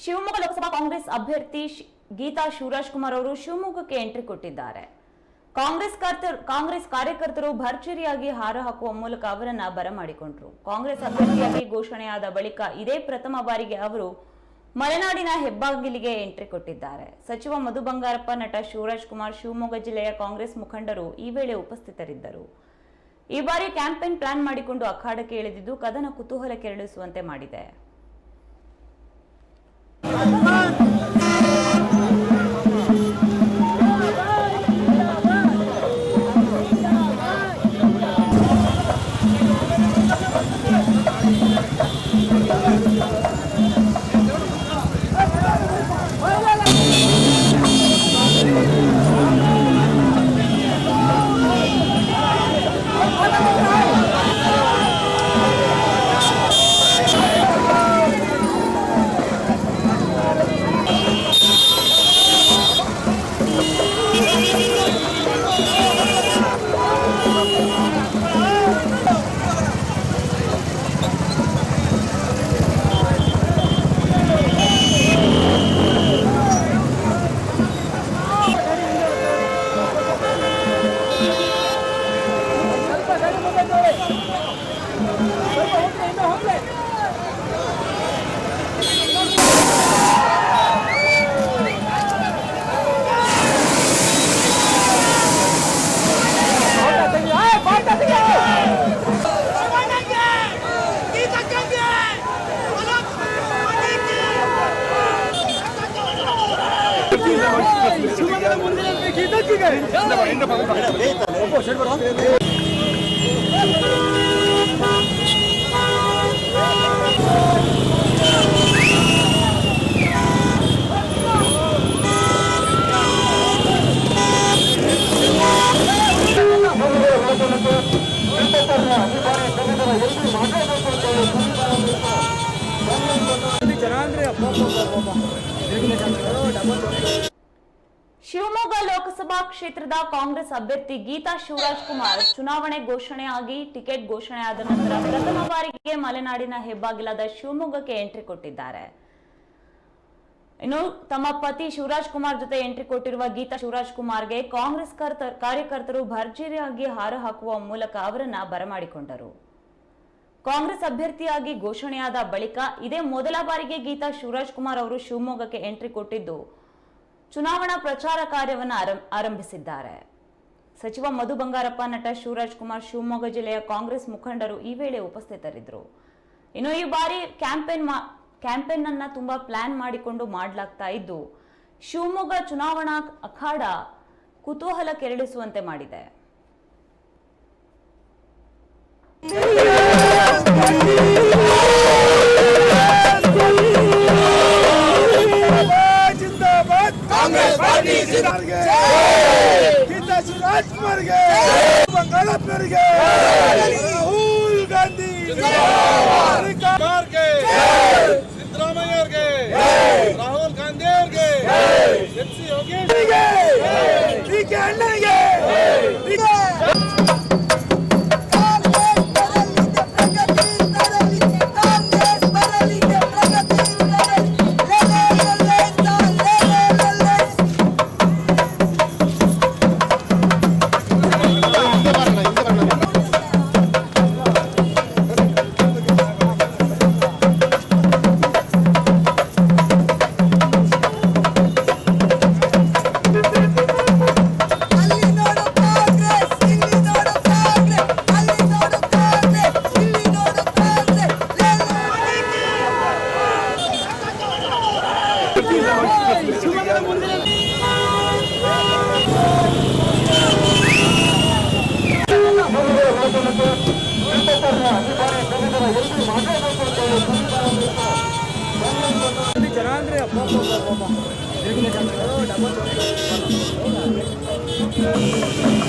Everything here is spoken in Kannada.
ಶಿವಮೊಗ್ಗ ಲೋಕಸಭಾ ಕಾಂಗ್ರೆಸ್ ಅಭ್ಯರ್ಥಿ ಗೀತಾ ಶಿವರಾಜ್ ಕುಮಾರ್ ಅವರು ಶಿವಮೊಗ್ಗಕ್ಕೆ ಎಂಟ್ರಿ ಕೊಟ್ಟಿದ್ದಾರೆ. ಕಾಂಗ್ರೆಸ್ ಕಾಂಗ್ರೆಸ್ ಕಾರ್ಯಕರ್ತರು ಭರ್ಜರಿಯಾಗಿ ಹಾರ ಹಾಕುವ ಮೂಲಕ ಅವರನ್ನ ಬರಮಾಡಿಕೊಂಡರು. ಕಾಂಗ್ರೆಸ್ ಅಭ್ಯರ್ಥಿಯಾಗಿ ಘೋಷಣೆಯಾದ ಬಳಿಕ ಇದೇ ಪ್ರಥಮ ಬಾರಿಗೆ ಅವರು ಮಲೆನಾಡಿನ ಹೆಬ್ಬಾಗಿಲಿಗೆ ಎಂಟ್ರಿ ಕೊಟ್ಟಿದ್ದಾರೆ. ಸಚಿವ ಮಧು ಬಂಗಾರಪ್ಪ, ನಟ ಶಿವರಾಜ್ ಕುಮಾರ್, ಶಿವಮೊಗ್ಗ ಜಿಲ್ಲೆಯ ಕಾಂಗ್ರೆಸ್ ಮುಖಂಡರು ಈ ವೇಳೆ ಉಪಸ್ಥಿತರಿದ್ದರು. ಈ ಬಾರಿ ಕ್ಯಾಂಪೇನ್ ಪ್ಲಾನ್ ಮಾಡಿಕೊಂಡು ಅಖಾಡಕ್ಕೆ ಇಳಿದಿದ್ದು ಕದನ ಕುತೂಹಲ ಕೆರಳಿಸುವಂತೆ ಮಾಡಿದೆ. Thank you. মন্দিরের ಶಿವಮೊಗ್ಗ ಲೋಕಸಭಾ ಕ್ಷೇತ್ರದ ಕಾಂಗ್ರೆಸ್ ಅಭ್ಯರ್ಥಿ ಗೀತಾ ಶಿವರಾಜ್ ಕುಮಾರ್ ಚುನಾವಣೆ ಘೋಷಣೆಯಾಗಿ ಟಿಕೆಟ್ ಘೋಷಣೆಯಾದ ನಂತರ ಪ್ರಥಮ ಬಾರಿಗೆ ಮಲೆನಾಡಿನ ಹೆಬ್ಬಾಗಿಲಾದ ಶಿವಮೊಗ್ಗಕ್ಕೆ ಎಂಟ್ರಿ ಕೊಟ್ಟಿದ್ದಾರೆ. ಇನ್ನು ತಮ್ಮ ಪತಿ ಶಿವರಾಜ್ ಕುಮಾರ್ ಜೊತೆ ಎಂಟ್ರಿ ಕೊಟ್ಟಿರುವ ಗೀತಾ ಶಿವರಾಜ್ ಕುಮಾರ್ಗೆ ಕಾಂಗ್ರೆಸ್ ಕರ್ತ- ಕಾರ್ಯಕರ್ತರು ಭರ್ಜರಿಯಾಗಿ ಹಾರ ಹಾಕುವ ಮೂಲಕ ಅವರನ್ನ ಬರಮಾಡಿಕೊಂಡರು. ಕಾಂಗ್ರೆಸ್ ಅಭ್ಯರ್ಥಿಯಾಗಿ ಘೋಷಣೆಯಾದ ಬಳಿಕ ಇದೇ ಮೊದಲ ಬಾರಿಗೆ ಗೀತಾ ಶಿವರಾಜ್ ಕುಮಾರ್ ಅವರು ಶಿವಮೊಗ್ಗಕ್ಕೆ ಎಂಟ್ರಿ ಕೊಟ್ಟಿದ್ದು ಚುನಾವಣಾ ಪ್ರಚಾರ ಕಾರ್ಯವನ್ನು ಆರಂ- ಆರಂಭಿಸಿದ್ದಾರೆ. ಸಚಿವ ಮಧು ಬಂಗಾರಪ್ಪ, ನಟ ಶಿವರಾಜ್ ಕುಮಾರ್, ಶಿವಮೊಗ್ಗ ಜಿಲ್ಲೆಯ ಕಾಂಗ್ರೆಸ್ ಮುಖಂಡರು ಈ ವೇಳೆ ಉಪಸ್ಥಿತರಿದ್ದರು. ಇನ್ನು ಈ ಬಾರಿ ಕ್ಯಾಂಪೇನ್ ಕ್ಯಾಂಪೇನ್ ಅನ್ನ ತುಂಬಾ ಪ್ಲಾನ್ ಮಾಡಿಕೊಂಡು ಮಾಡಲಾಗ್ತಾ ಇದ್ದು, ಶಿವಮೊಗ್ಗ ಚುನಾವಣಾ ಅಖಾಡ ಕುತೂಹಲ ಕೆರಳಿಸುವಂತೆ ಮಾಡಿದೆ. ರಾಜ್ಕುಮಾರ್ಗೆ ಗೀತಾಜಿ ರಾಜ್ಕುಮಾರ್ಗೆ ಬಂಗಾಳಪ್ಪರಿಗೆ ರಾಹುಲ್ ಗಾಂಧಿ. Thank you.